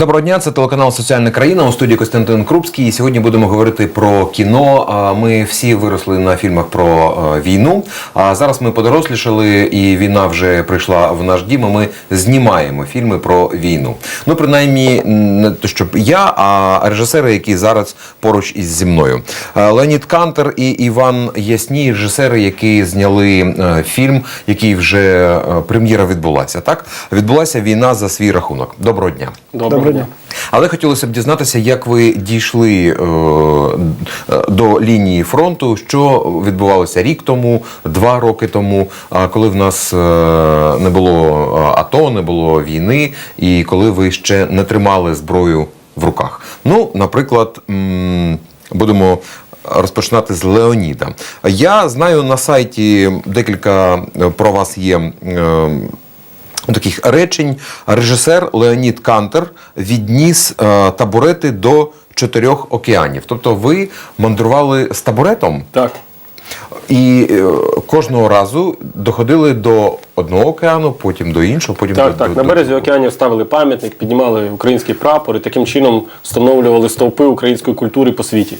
Доброго дня, це телеканал Соціальна країна у студії Костянтин Крупський. І сьогодні будемо говорити про кіно. Ми всі виросли на фільмах про війну. А зараз ми подорослішали, і війна вже прийшла в наш дім. і Ми знімаємо фільми про війну. Ну, принаймні, не то щоб я, а режисери, які зараз поруч із зі мною. Леонід Кантер і Іван Ясній, режисери, які зняли е, фільм, який вже е, прем'єра відбулася. Так відбулася війна за свій рахунок. Доброго дня. Доброго дня. Але хотілося б дізнатися, як ви дійшли е, до лінії фронту, що відбувалося рік тому, два роки тому, коли в нас е, не було е, АТО, не було війни, і коли ви ще не тримали зброю в руках. Ну, наприклад, м, будемо. Розпочинати з Леоніда. Я знаю на сайті декілька про вас є е, таких речень режисер Леонід Кантер відніс е, табурети до чотирьох океанів. Тобто ви мандрували з табуретом Так. і е, кожного разу доходили до одного океану, потім до іншого, потім Так, до, так. до, На березі океанів ставили пам'ятник, піднімали український прапор і таким чином встановлювали стовпи української культури по світі.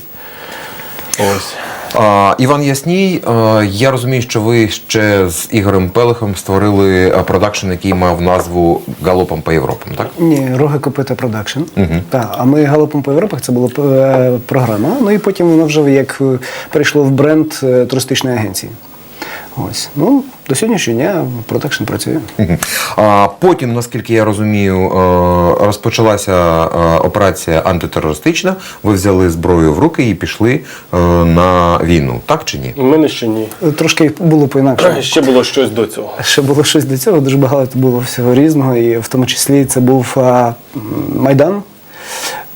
Ось. А, Іван Ясній, е, я розумію, що ви ще з Ігорем Пелихом створили е, продакшн, який мав назву Галопом по Європам, так? Ні, роги копита продакшн. Так, а ми галопом по Європах це була е, програма. Ну і потім воно вже як прийшло перейшло в бренд туристичної агенції. Ось. Ну, до сьогоднішнього дня продакшн працює. А потім, наскільки я розумію, е, розпочалася е, операція антитерористична. Ви взяли зброю в руки і пішли е, на війну, так чи ні? У мене ще ні. Трошки було по-інакшому. Ще було щось до цього. Ще було щось до цього, дуже багато було всього різного, і в тому числі це був Майдан.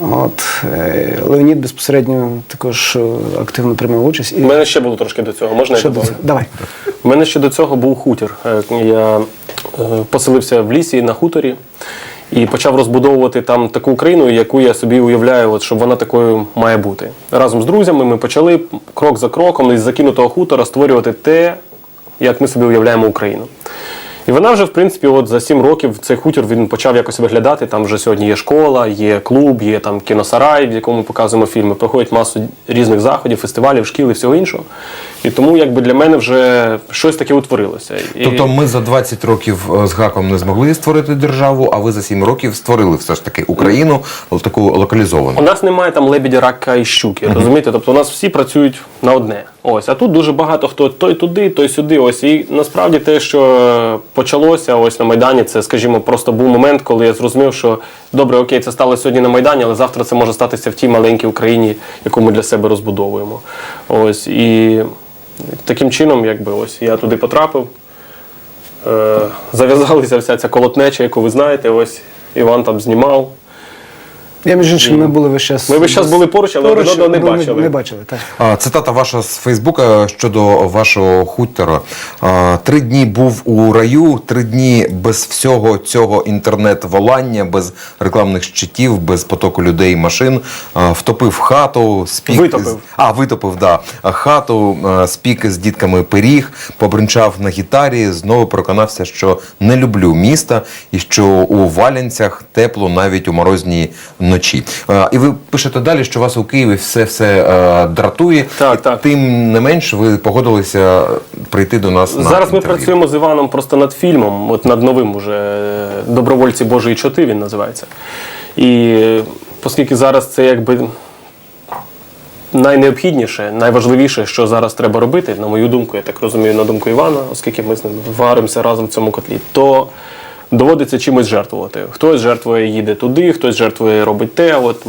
От, е, Леонід безпосередньо також е, активно приймав участь. І У мене ще було трошки до цього. Можна я ще до добавлю? Давай. У мене ще до цього був хутір. Е, Я поселився в лісі на хуторі і почав розбудовувати там таку Україну, яку я собі уявляю, от, щоб вона такою має бути. Разом з друзями ми почали крок за кроком із закинутого хутора створювати те, як ми собі уявляємо Україну. І вона вже, в принципі, от за сім років цей хутір він почав якось виглядати. Там вже сьогодні є школа, є клуб, є там кіносарай, в якому показуємо фільми. Проходять масу різних заходів, фестивалів, шкіл і всього іншого. І тому якби для мене вже щось таке утворилося. І... Тобто ми за 20 років е, з гаком не змогли створити державу, а ви за 7 років створили все ж таки Україну таку локалізовану. У нас немає там лебідя, рака і щуки, розумієте? Тобто у нас всі працюють на одне. Ось, а тут дуже багато хто той туди, той сюди. Ось і насправді те, що почалося ось на майдані, це, скажімо, просто був момент, коли я зрозумів, що добре, окей, це стало сьогодні на майдані, але завтра це може статися в тій маленькій Україні, яку ми для себе розбудовуємо. Ось і таким чином, якби ось я туди потрапив. Е, зав'язалася вся ця колотнеча, яку ви знаєте. Ось Іван там знімав. Я між іншим, ми були весь час. Ми весь час були поруч, але один одного не але бачили. Не бачили, так. А, Цитата ваша з Фейсбука щодо вашого хутора. А, Три дні був у раю, три дні без всього цього інтернет-волання, без рекламних щитів, без потоку людей і машин. А, Втопив хату, спік Витопив. з- А, витопив, да. Хату, а, спік з дітками пиріг, побринчав на гітарі, знову переконався, що не люблю міста і що у Валянцях тепло навіть у морозні ночі. А, І ви пишете далі, що вас у Києві все все е, дратує. Так, так. Тим не менш, ви погодилися прийти до нас. на Зараз ми працюємо з Іваном просто над фільмом, от над новим уже е, Добровольці Божої чоти він називається. І е, оскільки зараз це якби найнеобхідніше, найважливіше, що зараз треба робити, на мою думку, я так розумію, на думку Івана, оскільки ми з ним варимося разом в цьому котлі, то доводиться чимось жертвувати. Хтось жертвує, їде туди, хтось жертвує, робить те. От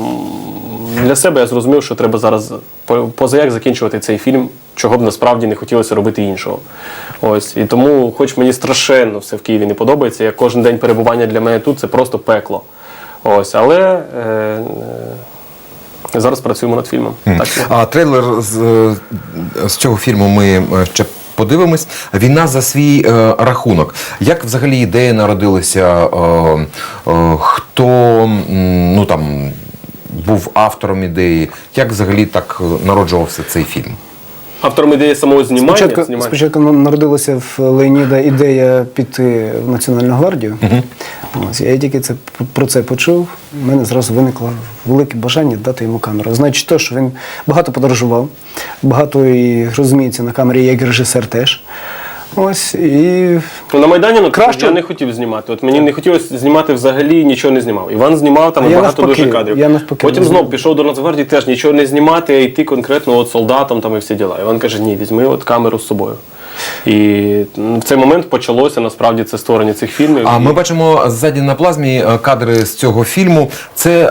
для себе я зрозумів, що треба зараз по- поза як закінчувати цей фільм, чого б насправді не хотілося робити іншого. Ось і тому, хоч мені страшенно все в Києві не подобається, як кожен день перебування для мене тут це просто пекло. Ось, але е, е, зараз працюємо над фільмом. Так, А трейлер з, е, з цього фільму ми е, ще подивимось. Війна за свій е, рахунок. Як взагалі ідея народилася? Е, е, хто ну там був автором ідеї? Як взагалі так е, народжувався цей фільм? Автором ідеї самого знімання. Спочатку, знімання. спочатку народилася в Леоніда ідея піти в Національну гвардію. Ось, я тільки це, про це почув. У мене зразу виникло велике бажання дати йому камеру. Значить, то, що він багато подорожував, багато і розуміється на камері, як режисер теж. Ось, і Ну, на Майдані ну, Краще- я не хотів знімати. От мені не хотілося знімати взагалі, нічого не знімав. Іван знімав там А я багато навпаки, дуже кадрів. я навпаки Потім не знов пішов до Нацгвардії, теж нічого не знімати, а йти конкретно от солдатам там і всі діла. Іван каже, ні, візьми от камеру з собою. І м, в цей момент почалося насправді це створення цих фільмів. А ми бачимо ззаді на плазмі е, кадри з цього фільму. Це е,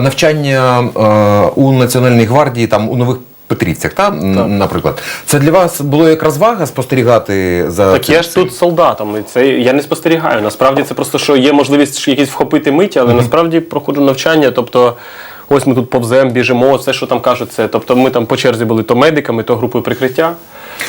навчання е, у Національній гвардії, там у нових Петрівцях, та? так? наприклад. Це для вас було як розвага спостерігати за Так цим- я ж тут солдатом, і це я не спостерігаю. Насправді це просто що є можливість якісь вхопити миті, але насправді проходжу навчання. Тобто, ось ми тут повземо, біжимо, все, що там кажуть, це. Тобто ми там по черзі були то медиками, то групою прикриття.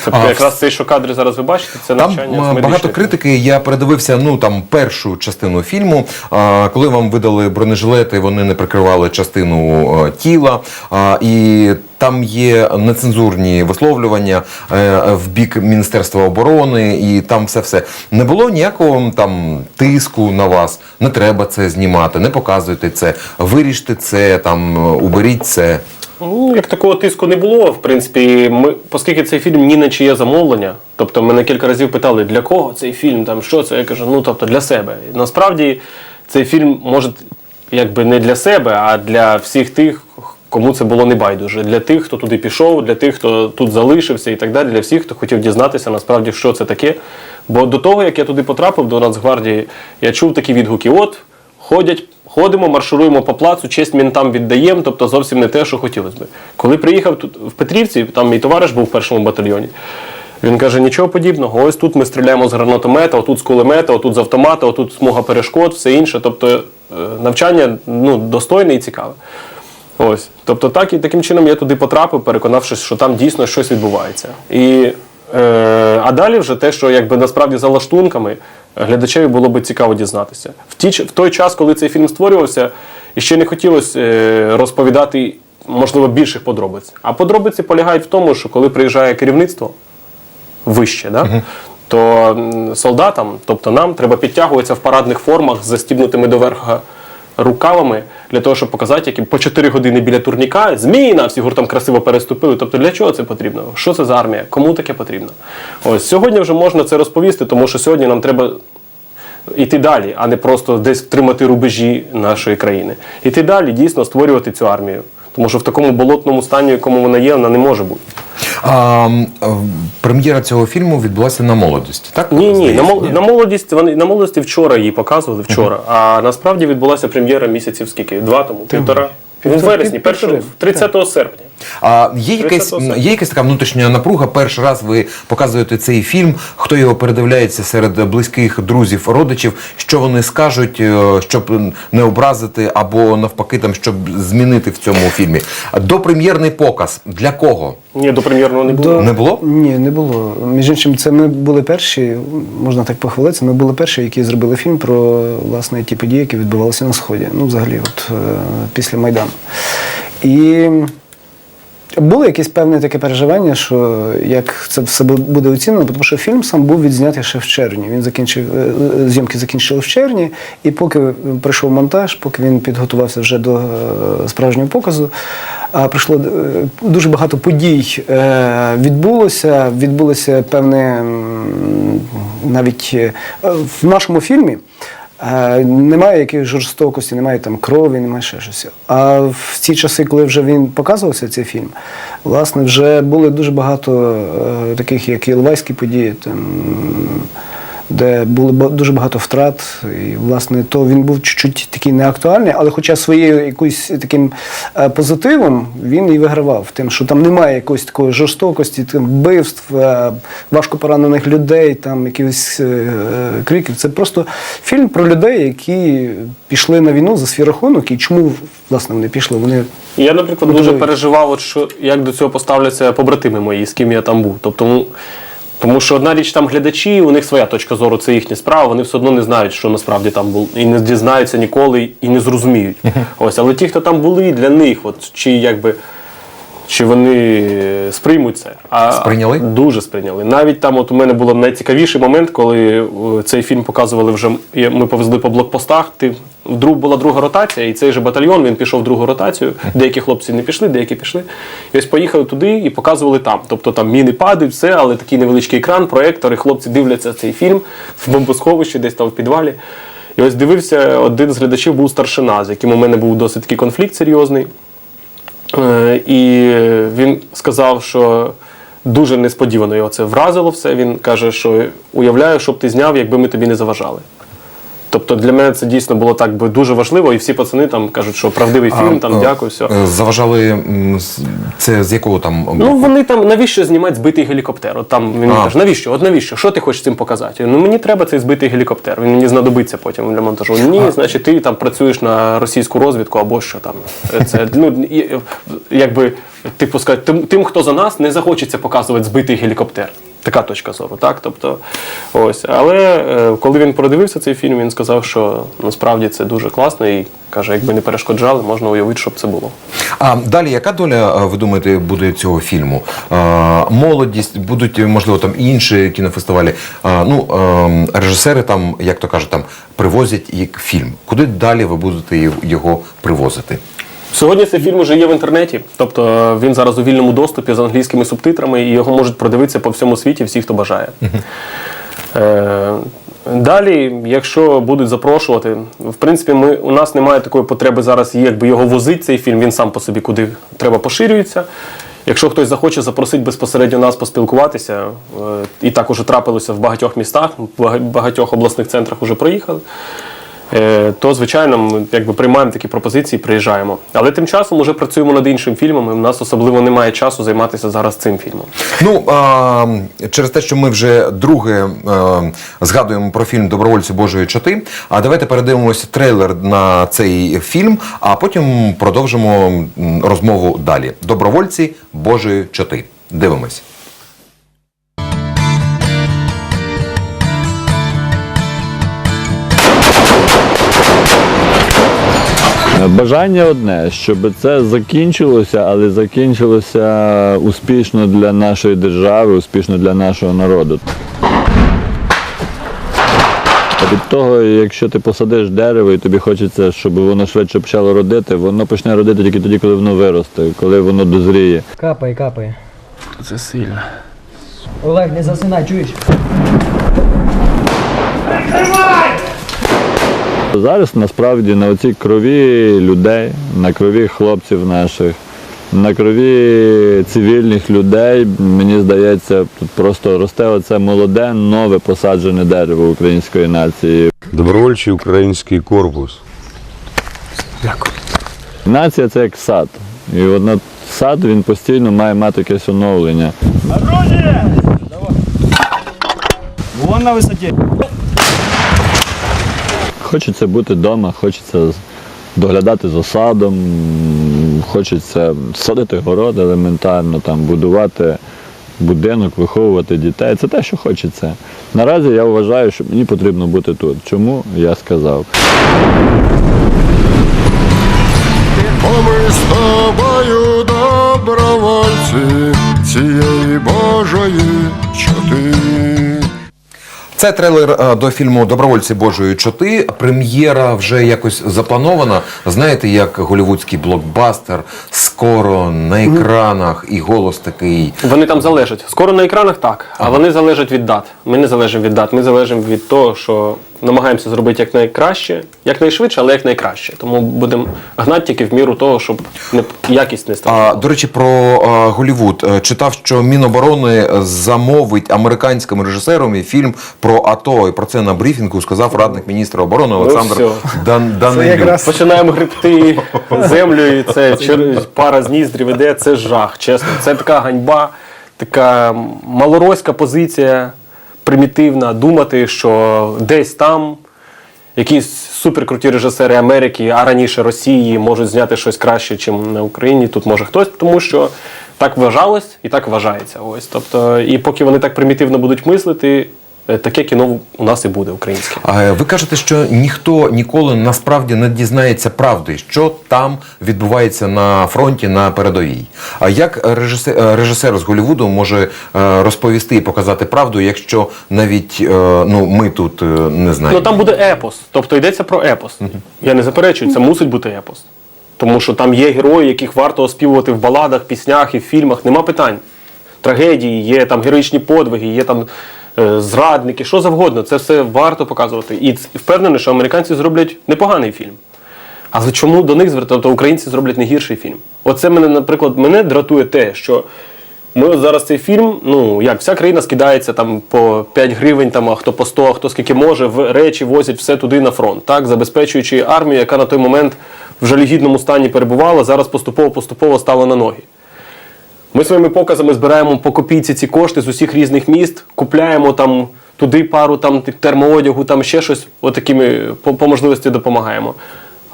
Тобто А, якраз цей, що кадри зараз ви бачите, це Там навчання. з багато критики. Я передивився ну там першу частину фільму. А, коли вам видали бронежилети, вони не прикривали частину е, тіла. А, і там є нецензурні висловлювання е, в бік Міністерства оборони, і там все все не було ніякого там тиску на вас. Не треба це знімати, не показуйте це, виріжте це, там е, уберіть це. Ну, як такого тиску не було, в принципі, ми, оскільки цей фільм ні на чиє замовлення, тобто мене кілька разів питали, для кого цей фільм, там що це? Я кажу, ну тобто для себе. І насправді цей фільм може якби не для себе, а для всіх тих, кому це було не байдуже. Для тих, хто туди пішов, для тих, хто тут залишився і так далі, для всіх, хто хотів дізнатися насправді, що це таке. Бо до того, як я туди потрапив, до Нацгвардії, я чув такі відгуки: от, ходять, ходимо, маршируємо по плацу, честь мінтам віддаємо, тобто зовсім не те, що хотілося би. Коли приїхав тут в Петрівці, там мій товариш був в першому батальйоні. Він каже, нічого подібного. Ось тут ми стріляємо з гранатомета, отут з кулемета, отут з автомата, отут смуга перешкод, все інше. Тобто е, навчання ну, достойне і цікаве. Ось. Тобто так і таким чином я туди потрапив, переконавшись, що там дійсно щось відбувається. І, е, а далі вже те, що якби насправді за лаштунками глядачеві було би цікаво дізнатися. В, ті, в той час, коли цей фільм створювався, ще не хотілося е, розповідати, можливо, більших подробиць. А подробиці полягають в тому, що коли приїжджає керівництво вище, да? то солдатам, тобто нам, треба підтягуватися в парадних формах з застібнутими до верха рукавами для того, щоб показати, які по 4 години біля турніка, зміна, всі гуртом красиво переступили. Тобто для чого це потрібно? Що це за армія? Кому таке потрібно? Ось сьогодні вже можна це розповісти, тому що сьогодні нам треба іти далі, а не просто десь втримати рубежі нашої країни. Іти далі, дійсно створювати цю армію. Тому що в такому болотному стані, в якому вона є, вона не може бути. А, прем'єра цього фільму відбулася на молодості, так? Ні, ні, на, мол... на молодість вони на молодості вчора її показували вчора. А насправді відбулася прем'єра місяців скільки? Два тому, півтора. півтора. В вересні, пів- півтори. 1, 30 серпня. А є якась, є якась така внутрішня напруга. Перший раз ви показуєте цей фільм. Хто його передивляється серед близьких друзів, родичів, що вони скажуть, е, щоб не образити, або навпаки, там щоб змінити в цьому фільмі. Допрем'єрний показ для кого? Ні, до прем'єрного не було. До- Не було? Ні, не було. Між іншим, це ми були перші, можна так похвалитися, ми були перші, які зробили фільм про власне ті події, які відбувалися на Сході. Ну, взагалі, от е, після Майдану. І було якесь певне таке переживання, що як це все буде оцінено, тому що фільм сам був відзнятий ще в червні. Він закінчив е, е, зйомки закінчили в червні, і поки прийшов монтаж, поки він підготувався вже до е, справжнього показу, прийшло е, дуже багато подій е, відбулося. Відбулося певне навіть е, в нашому фільмі. Е, Немає якихось жорстокості, немає там крові, немає ще щось. А в ці часи, коли вже він показувався, цей фільм, власне, вже були дуже багато е, таких, як і Іловайські події, там, де було дуже багато втрат. І, власне, то він був чуть-чуть такий неактуальний, але хоча своєю якоюсь таким е, позитивом він і вигравав, тим, що там немає якоїсь такої жорстокості, там, вбивств, е, важко поранених людей, там якихось е, криків. Це просто фільм про людей, які пішли на війну за свій рахунок, і чому власне вони пішли? Вони Я, наприклад, дуже дуже- переживав, от що, як до цього поставляться побратими мої, з ким я там був. Тобто, ну, тому що одна річ там глядачі, у них своя точка зору, це їхня справа, вони все одно не знають, що насправді там було, і не дізнаються ніколи, і не зрозуміють. Ось, але ті, хто там були, для них, от, чи якби. Чи вони сприймуть це. А Сприйняли? Дуже сприйняли. Навіть там, от у мене було найцікавіший момент, коли е, цей фільм показували вже. Ми повезли по блокпостах. Ти вдруг була друга ротація, і цей же батальйон він пішов в другу ротацію. Деякі хлопці не пішли, деякі пішли. І ось поїхали туди і показували там. Тобто там міни падають, все, але такий невеличкий екран, проектор, і хлопці дивляться цей фільм в бомбосховищі, десь там в підвалі. І ось дивився, один з глядачів був старшина, з яким у мене був досить такий конфлікт серйозний. Е, І він сказав, що дуже несподівано його це вразило все. Він каже, що уявляю, щоб ти зняв, якби ми тобі не заважали. Тобто для мене це дійсно було так би дуже важливо, і всі пацани там кажуть, що правдивий фільм, там А, дякую, все. е, Заважали це з якого там Ну вони там навіщо знімати збитий гелікоптер? От там він А. каже, навіщо? От навіщо? Що ти хочеш цим показати? Ну мені треба цей збитий гелікоптер. Він мені знадобиться потім для монтажу. Ні, значить, ти там працюєш на російську розвідку або що там. Це ну якби типу сказати, тим, тим, хто за нас, не захочеться показувати збитий гелікоптер. Така точка зору, так? Тобто, ось. Але е, коли він продивився цей фільм, він сказав, що насправді це дуже класно і каже, якби не перешкоджали, можна уявити, щоб це було. А далі, яка доля, е, ви думаєте, буде цього фільму? Е, Молодість, будуть, можливо, там інші кінофестивалі. Ну, е, режисери там, як то кажуть, там привозять фільм. Куди далі ви будете його привозити? Сьогодні цей фільм вже є в інтернеті, тобто е, він зараз у вільному доступі з англійськими субтитрами, і його можуть продивитися по всьому світі всі, хто бажає. Е, Далі, якщо будуть запрошувати, в принципі, ми, у нас немає такої потреби зараз, якби його возити, цей фільм, він сам по собі куди треба поширюється. Якщо хтось захоче запросити безпосередньо нас поспілкуватися, е, і так уже трапилося в багатьох містах, в багатьох обласних центрах вже проїхали, то звичайно ми якби приймаємо такі пропозиції, приїжджаємо. Але тим часом вже працюємо над іншим фільмом, і в нас особливо немає часу займатися зараз цим фільмом. Ну а, через те, що ми вже друге е, згадуємо про фільм Добровольці Божої чоти. А давайте передивимося трейлер на цей фільм, а потім продовжимо розмову далі. Добровольці Божої чоти. Дивимось. Бажання одне, щоб це закінчилося, але закінчилося успішно для нашої держави, успішно для нашого народу. Від того, якщо ти посадиш дерево і тобі хочеться, щоб воно швидше почало родити, воно почне родити тільки тоді, коли воно виросте, коли воно дозріє. Капає, капає. Це сильно. Олег, не засинай, чуєш? Зараз насправді на оцій крові людей, на крові хлопців наших, на крові цивільних людей, мені здається, тут просто росте оце молоде, нове посаджене дерево української нації. Добровольчий український корпус. Нація це як сад. І от сад він постійно має мати якесь оновлення. Вон на висоті. Хочеться бути вдома, хочеться доглядати за садом, хочеться садити город елементарно, там, будувати будинок, виховувати дітей. Це те, що хочеться. Наразі я вважаю, що мені потрібно бути тут. Чому я сказав? Ми з тобою добровольці цієї Божої чоти. Це трейлер е, до фільму Добровольці Божої чоти. Прем'єра вже якось запланована. Знаєте, як голівудський блокбастер скоро на екранах і голос такий. Вони там залежать. Скоро на екранах так, а вони залежать від дат. Ми не залежимо від дат. Ми залежимо від того, що намагаємося зробити якнайкраще, якнайшвидше, але якнайкраще. Тому будемо гнати тільки в міру того, щоб не, якість не А, стала. до речі, про а, Голівуд Е, читав, що Міноборони замовить американським режисером фільм про АТО. І про це на брифінгу сказав радник міністра оборони Олександр все. Дан, Данилюк. якраз- Починаємо гребти землю, і це чер- пара з ніздрів іде, це жах, чесно. Це така ганьба, така малороська позиція, примітивна, думати, що десь там якісь суперкруті режисери Америки, а раніше Росії можуть зняти щось краще, ніж на Україні. Тут може хтось, тому що так вважалось і так вважається. Ось. Тобто, і поки вони так примітивно будуть мислити, таке кіно у нас і буде українське. А ви кажете, що ніхто ніколи насправді не дізнається правди, що там відбувається на фронті на передовій. А як режисер, е, режисер з Голлівуду може е, розповісти і показати правду, якщо навіть е, ну ми тут е, не знаємо? Ну там буде епос, тобто йдеться про епос. Я не заперечую, це мусить бути епос. Тому що там є герої, яких варто оспівувати в баладах, піснях і в фільмах. Нема питань. Трагедії, є там героїчні подвиги, є там е, зрадники, що завгодно. Це все варто показувати. І впевнений, що американці зроблять непоганий фільм. Але чому до них звертати? Тобто українці зроблять не гірший фільм. Оце мене, наприклад, мене дратує те, що ми от зараз цей фільм, ну як вся країна скидається там по 5 гривень, там, а хто по 100, а хто скільки може, в речі возять все туди на фронт, так, забезпечуючи армію, яка на той момент в жалюгідному стані перебувала, зараз поступово-поступово стала на ноги. Ми своїми показами збираємо по копійці ці кошти з усіх різних міст, купляємо там туди пару там термоодягу, там ще щось, отакими по, по можливості допомагаємо.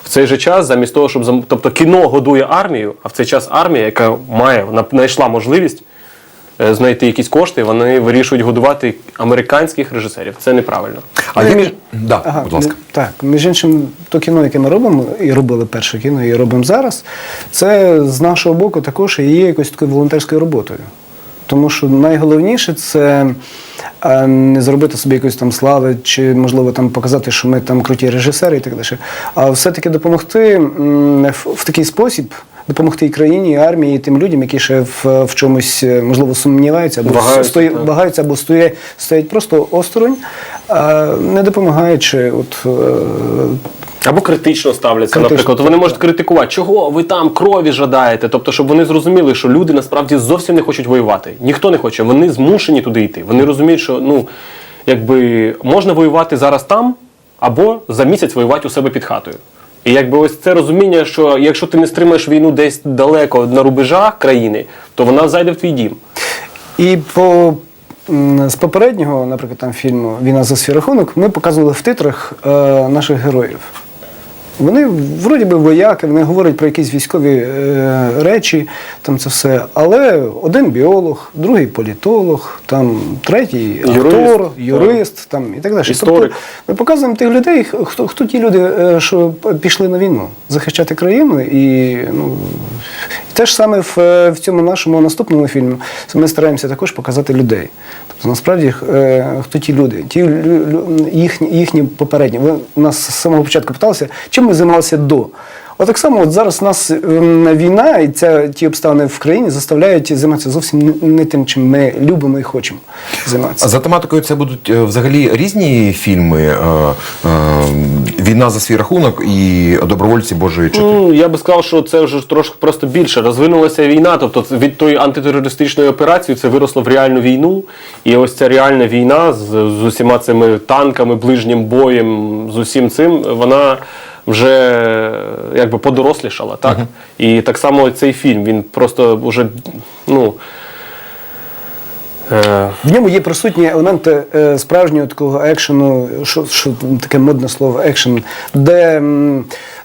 В цей же час, замість того, щоб тобто кіно годує армію, а в цей час армія, яка має знайшла можливість знайти якісь кошти, вони вирішують годувати американських режисерів. Це неправильно. А Ну, як... між- да, Ага, будь ласка. так, між іншим, то кіно, яке ми робимо, і робили перше кіно, і робимо зараз, це з нашого боку також і є якоюсь такою волонтерською роботою. Тому що найголовніше це е, не зробити собі якоїсь там слави, чи можливо там показати, що ми там круті режисери і так далі. А все-таки допомогти в, в такий спосіб. Допомогти і країні, і армії, і тим людям, які ще в, в чомусь е, можливо сумніваються або Вагаються, стої- вагаються або стоять, стоять просто осторонь, а, не допомагаючи от, е, Або критично ставляться, Критично, наприклад. Вони можуть критикувати, чого ви там крові жадаєте. Тобто, щоб вони зрозуміли, що люди насправді зовсім не хочуть воювати. Ніхто не хоче, вони змушені туди йти. Вони розуміють, що ну якби можна воювати зараз там, або за місяць воювати у себе під хатою. І якби ось це розуміння, що якщо ти не стримаєш війну десь далеко на рубежах країни, то вона зайде в твій дім. І по з попереднього, наприклад, там фільму Війна за свій рахунок, ми показували в титрах е, наших героїв. Вони вроді би вояки, вони говорять про якісь військові е, речі, там це все. Але один біолог, другий політолог, там третій Юрист, актор, юрист, там і так далі. Історик. Тобто ми показуємо тих людей, хто, хто ті люди, е, що пішли на війну, захищати країну. І ну, те ж саме в, е, в цьому нашому наступному фільмі ми стараємося також показати людей. Тобто, насправді, е, хто ті люди, ті їхні, їхні попередні. Ви нас з самого початку питалися, чим ми займалися до. От так само, от зараз у нас ем, війна і ця, ті обставини в країні заставляють займатися зовсім не, тим, чим ми любимо і хочемо займатися. А за тематикою це будуть е, взагалі різні фільми е, е, Війна за свій рахунок і Добровольці Божої чоти. Ну, я би сказав, що це вже трошки просто більше. Розвинулася війна, тобто від тої антитерористичної операції це виросло в реальну війну. І ось ця реальна війна з, з усіма цими танками, ближнім боєм, з усім цим, вона вже якби подорослішала. Так? І так само цей фільм, він просто вже, ну. Е, В ньому є присутні елементи е, справжнього такого екшену, що, що таке модне слово екшен, де,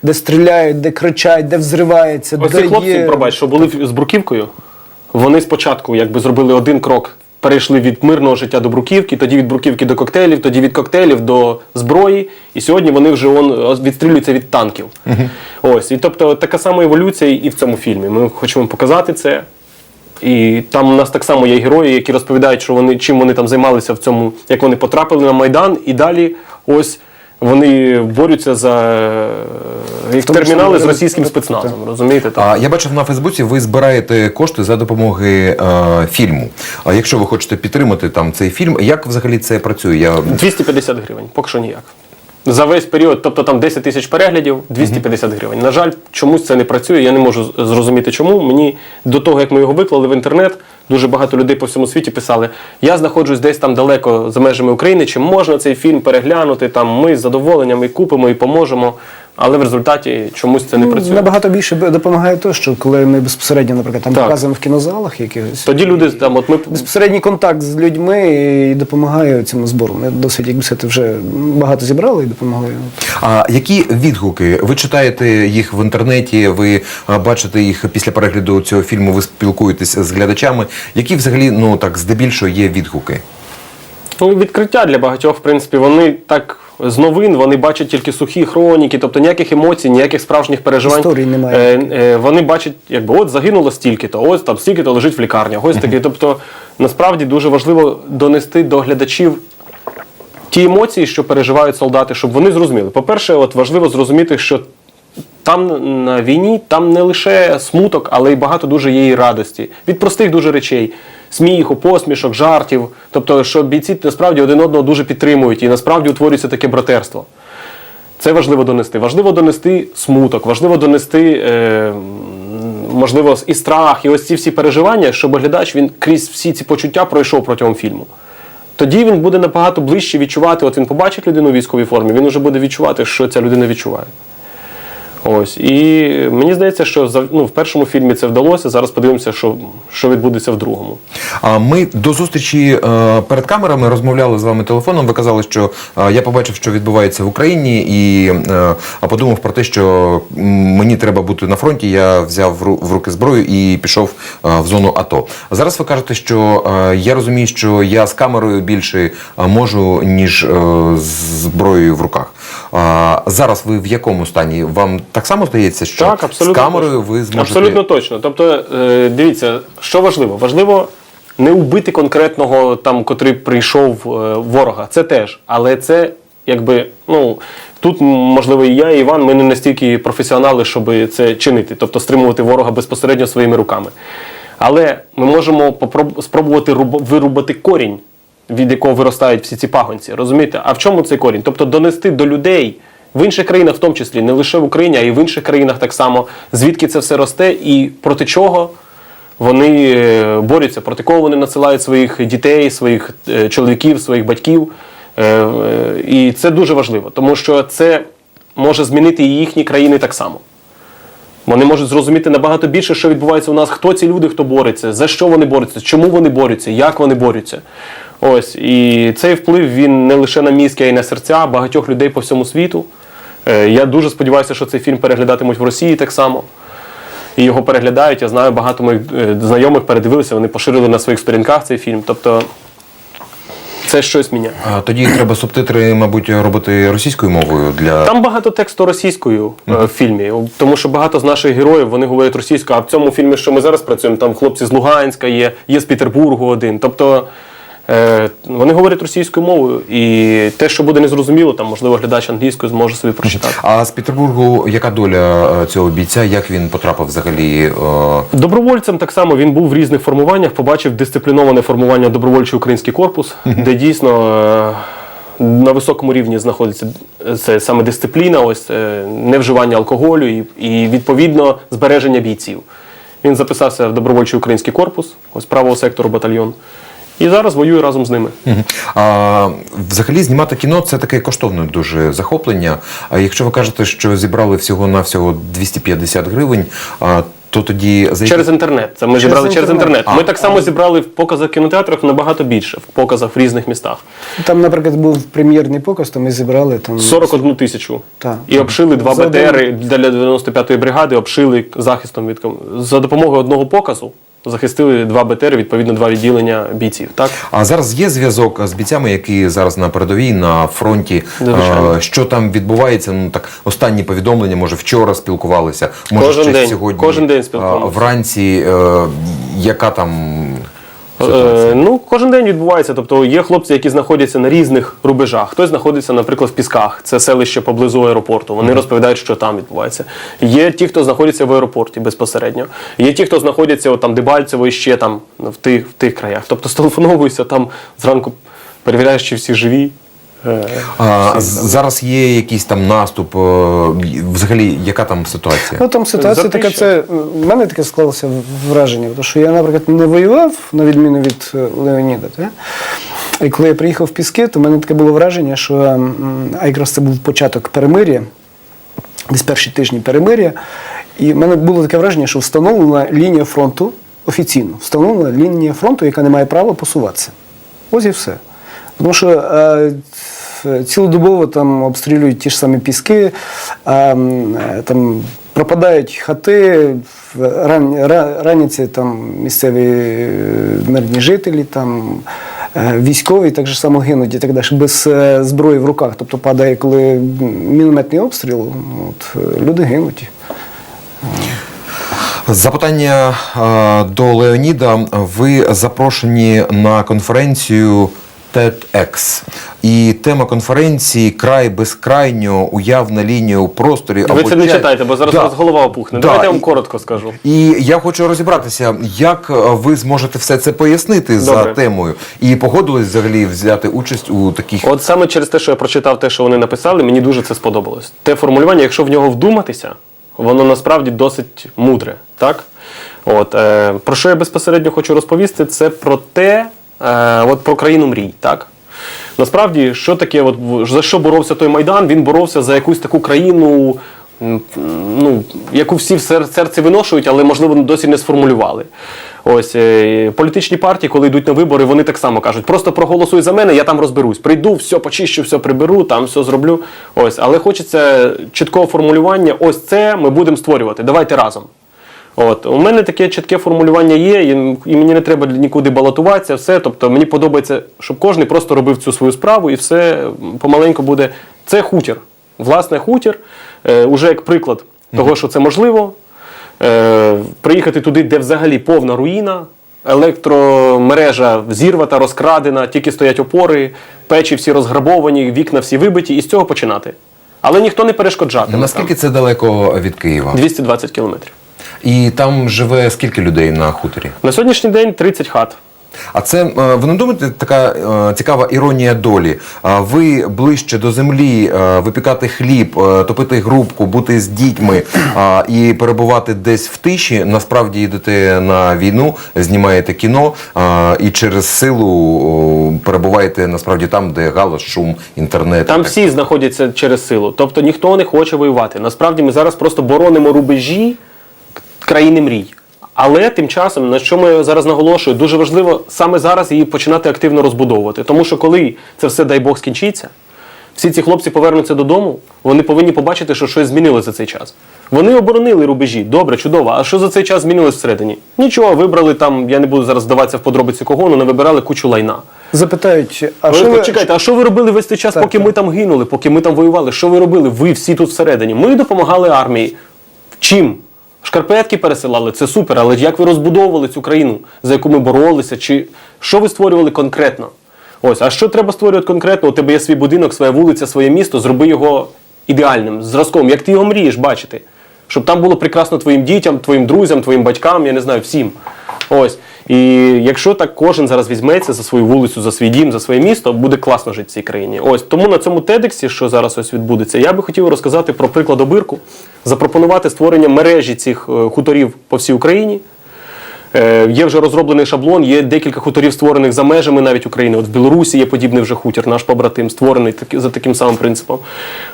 де стріляють, де кричать, де взривається, Ось де ці хлопці, є... пробач, що були з бруківкою, вони спочатку якби зробили один крок, перейшли від мирного життя до бруківки, тоді від бруківки до коктейлів, тоді від коктейлів до зброї. І сьогодні вони вже он, відстрілюються від танків. Ось, і тобто така сама еволюція і в цьому фільмі. Ми хочемо показати це. І там у нас так само є герої, які розповідають, що вони чим вони там займалися в цьому, як вони потрапили на Майдан, і далі ось вони борються за е, що термінали з російським спецназом. Розумієте? Так. А я бачив на Фейсбуці, ви збираєте кошти за допомоги е, фільму. А якщо ви хочете підтримати там цей фільм, як взагалі це працює? Я 250 гривень, поки що ніяк. За весь період, тобто там 10 тисяч переглядів, 250 гривень. На жаль, чомусь це не працює. Я не можу зрозуміти, чому. Мені до того, як ми його виклали в інтернет, дуже багато людей по всьому світі писали: я знаходжусь десь там далеко за межами України. Чи можна цей фільм переглянути? Там ми з задоволенням і купимо, і поможемо. Але в результаті чомусь це не Ну, працює. Набагато більше допомагає те, що коли ми безпосередньо, наприклад, там Так. показуємо в кінозалах якихось. Тоді люди там, от ми Безпосередній контакт з людьми і допомагає цьому збору. Ми досить, як би сказати, вже багато зібрали і допомагає. А які відгуки? Ви читаєте їх в інтернеті, ви бачите їх після перегляду цього фільму, ви спілкуєтесь з глядачами. Які взагалі, ну так, здебільшого є відгуки? Ну, відкриття для багатьох, в принципі, вони так з новин, вони бачать тільки сухі хроніки, тобто ніяких емоцій, ніяких справжніх переживань. Історій немає. Е, е, вони бачать, якби от загинуло стільки-то, ось там стільки-то лежить в лікарнях, ось таке. Тобто, насправді дуже важливо донести до глядачів ті емоції, що переживають солдати, щоб вони зрозуміли. По-перше, от важливо зрозуміти, що там на війні там не лише смуток, але й багато дуже є і радості. Від простих дуже речей. Сміху, посмішок, жартів. Тобто, що бійці насправді один одного дуже підтримують і насправді утворюється таке братерство. Це важливо донести. Важливо донести смуток, важливо донести, е, можливо, і страх, і ось ці всі переживання, щоб глядач він крізь всі ці почуття пройшов протягом фільму. Тоді він буде набагато ближче відчувати, от він побачить людину у військовій формі, він вже буде відчувати, що ця людина відчуває. Ось. І мені здається, що ну, в першому фільмі це вдалося. Зараз подивимося, що, що відбудеться в другому. А ми до зустрічі е, перед камерами розмовляли з вами телефоном. Ви казали, що е, я побачив, що відбувається в Україні, і е, подумав про те, що мені треба бути на фронті. Я взяв в ру- в руки зброю і пішов в зону АТО. Зараз ви кажете, що я розумію, що я з камерою більше можу, ніж з зброєю в руках. А зараз ви в якому стані? Вам так само здається, що Так, з камерою точно. ви зможете Абсолютно точно. Тобто, е, дивіться, що важливо? Важливо не вбити конкретного там, котрий прийшов е, ворога. Це теж. Але це якби, ну. Тут, можливо, і я, і Іван, ми не настільки професіонали, щоб це чинити, тобто стримувати ворога безпосередньо своїми руками. Але ми можемо спробувати руб- вирубати корінь, від якого виростають всі ці пагонці. Розумієте? А в чому цей корінь? Тобто донести до людей в інших країнах, в тому числі, не лише в Україні, а й в інших країнах так само, звідки це все росте і проти чого вони е, борються, проти кого вони надсилають своїх дітей, своїх е, чоловіків, своїх батьків. Е, І це дуже важливо, тому що це може змінити і їхні країни так само. Вони можуть зрозуміти набагато більше, що відбувається у нас, хто ці люди, хто бореться, за що вони борються, чому вони борються, як вони борються. Ось і цей вплив він не лише на мізки, а й на серця багатьох людей по всьому світу. Е, Я дуже сподіваюся, що цей фільм переглядатимуть в Росії так само. І його переглядають. Я знаю, багато моїх е, знайомих передивилися, вони поширили на своїх сторінках цей фільм. Тобто це щось міняє. А тоді треба субтитри, мабуть, робити російською мовою для Там багато тексту російською е, в фільмі, тому що багато з наших героїв вони говорять російською. А в цьому фільмі, що ми зараз працюємо, там хлопці з Луганська є, є з Петербургу один. Тобто вони говорять російською мовою, і те, що буде незрозуміло, там можливо глядач англійською зможе собі прочитати. А з Петербургу яка доля е, цього бійця? Як він потрапив взагалі? е, Добровольцем так само він був в різних формуваннях, побачив дисципліноване формування добровольчий український корпус, де дійсно е, на високому рівні знаходиться це саме дисципліна, ось е, невживання алкоголю і, і відповідно збереження бійців. Він записався в добровольчий український корпус, ось правого сектору батальйон. І зараз воює разом з ними. А, взагалі знімати кіно це таке коштовне дуже захоплення. А якщо ви кажете, що зібрали всього навсього 250 гривень, а, то тоді за Через інтернет. Це ми зібрали через інтернет. інтернет. Ми так само зібрали в показах кінотеатрах набагато більше, в показах в різних містах. Там, наприклад, був прем'єрний показ, то ми зібрали там 41 тисячу. Так. І обшили два За один- БТРи для 95-ї бригади, обшили захистом від за допомогою одного показу. Захистили два БТР, відповідно, два відділення бійців. Так А зараз є зв'язок з бійцями, які зараз на передовій на фронті. Звичайно. Е, Що там відбувається? Ну так останні повідомлення, може вчора спілкувалися, може Кожен день, сьогодні. кожен день спілкувалися. Вранці е, яка там Е, ну, кожен день відбувається. Тобто є хлопці, які знаходяться на різних рубежах. Хтось знаходиться, наприклад, в Пісках, це селище поблизу аеропорту. Вони розповідають, що там відбувається. Є ті, хто знаходяться в аеропорті безпосередньо. Є ті, хто знаходяться от, там Дебальцево і ще там в тих, в тих краях. Тобто стелефоновуюся там зранку, перевіряєш, чи всі живі. Е, А, зараз є якийсь там наступ. е, Взагалі, яка там ситуація? Ну там ситуація така, це в мене таке склалося враження, тому що я, наприклад, не воював, на відміну від е, Леоніда. Та? І коли я приїхав в Піски, то в мене таке було враження, що а якраз це був початок перемир'я, десь перші тижні перемир'я. І в мене було таке враження, що встановлена лінія фронту офіційно, встановлена лінія фронту, яка не має права посуватися. Ось і все. Тому що е, цілодобово там обстрілюють ті ж самі піски, е, е, там пропадають хати, ран, ра- раняться там місцеві е, мирні жителі, там е, військові так же само гинуть і так далі, без е, зброї в руках. Тобто падає, коли мінометний обстріл, от, е, люди гинуть. Запитання до Леоніда. Ви запрошені на конференцію TEDx. І тема конференції край безкрайньо уявна лінія у просторі. Ви або це не чай- читайте, бо зараз Да. у вас голова опухне. Да, Давайте я вам і- коротко скажу. І я хочу розібратися, як е, ви зможете все це пояснити за темою, і погодились взагалі взяти участь у таких От саме через те, що я прочитав те, що вони написали, мені дуже це сподобалось. Те формулювання, якщо в нього вдуматися, воно насправді досить мудре. Так? От, е, про що я безпосередньо хочу розповісти, це про те, е, от про країну мрій. Так? Насправді, що таке, от, за що боровся той Майдан? Він боровся за якусь таку країну, ну, яку всі в серці виношують, але, можливо, досі не сформулювали. Ось е, політичні партії, коли йдуть на вибори, вони так само кажуть: просто проголосуй за мене, я там розберусь. Прийду, все почищу, все приберу, там все зроблю. Ось, але хочеться чіткого формулювання. Ось це ми будемо створювати. Давайте разом. От у мене таке чітке формулювання є, і, мені не треба нікуди балотуватися, все. Тобто мені подобається, щоб кожен просто робив цю свою справу, і все помаленьку буде. Це хутір. Власне, хутір, е, уже як приклад того, що це можливо. Е, приїхати туди, де взагалі повна руїна, електромережа зірвата, розкрадена, тільки стоять опори, печі всі розграбовані, вікна всі вибиті, і з цього починати. Але ніхто не перешкоджатиме. наскільки це далеко від Києва? там. 220 кілометрів. І там живе скільки людей на хуторі? На сьогоднішній день 30 хат. А це е, ви не думаєте, така е, цікава іронія долі. А Ви ближче до землі, е, випікати хліб, е, топити грубку, бути з дітьми і перебувати десь в тиші. Насправді йдете на війну, знімаєте кіно і через силу перебуваєте насправді там, де галас, шум, інтернет. Там всі знаходяться через силу. Тобто ніхто не хоче воювати. Насправді ми зараз просто боронимо рубежі країни мрій. Але тим часом, на що ми зараз наголошую, дуже важливо саме зараз її починати активно розбудовувати. Тому що коли це все, дай Бог, скінчиться, всі ці хлопці повернуться додому, вони повинні побачити, що щось змінилося за цей час. Вони оборонили рубежі, добре, чудово. А що за цей час змінилось всередині? Нічого, вибрали там, я не буду зараз здаватися в подробиці кого, але не вибирали кучу лайна. Запитають, а що ви, почекайте, а що ви робили весь цей час, Так, поки так. ми там гинули, поки ми там воювали? Що ви робили? Ви всі тут всередині. Ми допомагали армії. Чим? Шкарпетки пересилали, це супер, але як ви розбудовували цю країну, за яку ми боролися? Чи що ви створювали конкретно? Ось, а що треба створювати конкретно? У тебе є свій будинок, своя вулиця, своє місто, зроби його ідеальним, зразком, як ти його мрієш бачити. Щоб там було прекрасно твоїм дітям, твоїм друзям, твоїм батькам, я не знаю, всім. Ось. І якщо так кожен зараз візьметься за свою вулицю, за свій дім, за своє місто, буде класно жити в цій країні. Ось тому на цьому тедексі, що зараз ось відбудеться, я би хотів розказати про приклад обирку, запропонувати створення мережі цих е, хуторів по всій Україні. Е, Є вже розроблений шаблон, є декілька хуторів створених за межами навіть України. От в Білорусі є подібний вже хутір, наш побратим, створений таки- за таким самим принципом.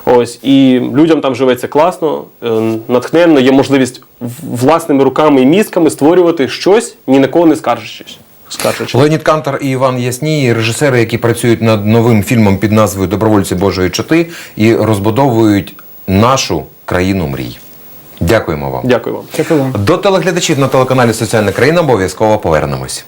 Ось і людям там живеться класно, е, натхненно, є можливість власними руками і мізками створювати щось, ні на кого не скаржачись. скаржачись. Леонід Кантор і Іван Ясній, режисери, які працюють над новим фільмом під назвою Добровольці Божої чоти і розбудовують нашу країну мрій. Дякуємо вам. Дякую вам. Дякую вам. До телеглядачів на телеканалі Соціальна країна обов'язково повернемось.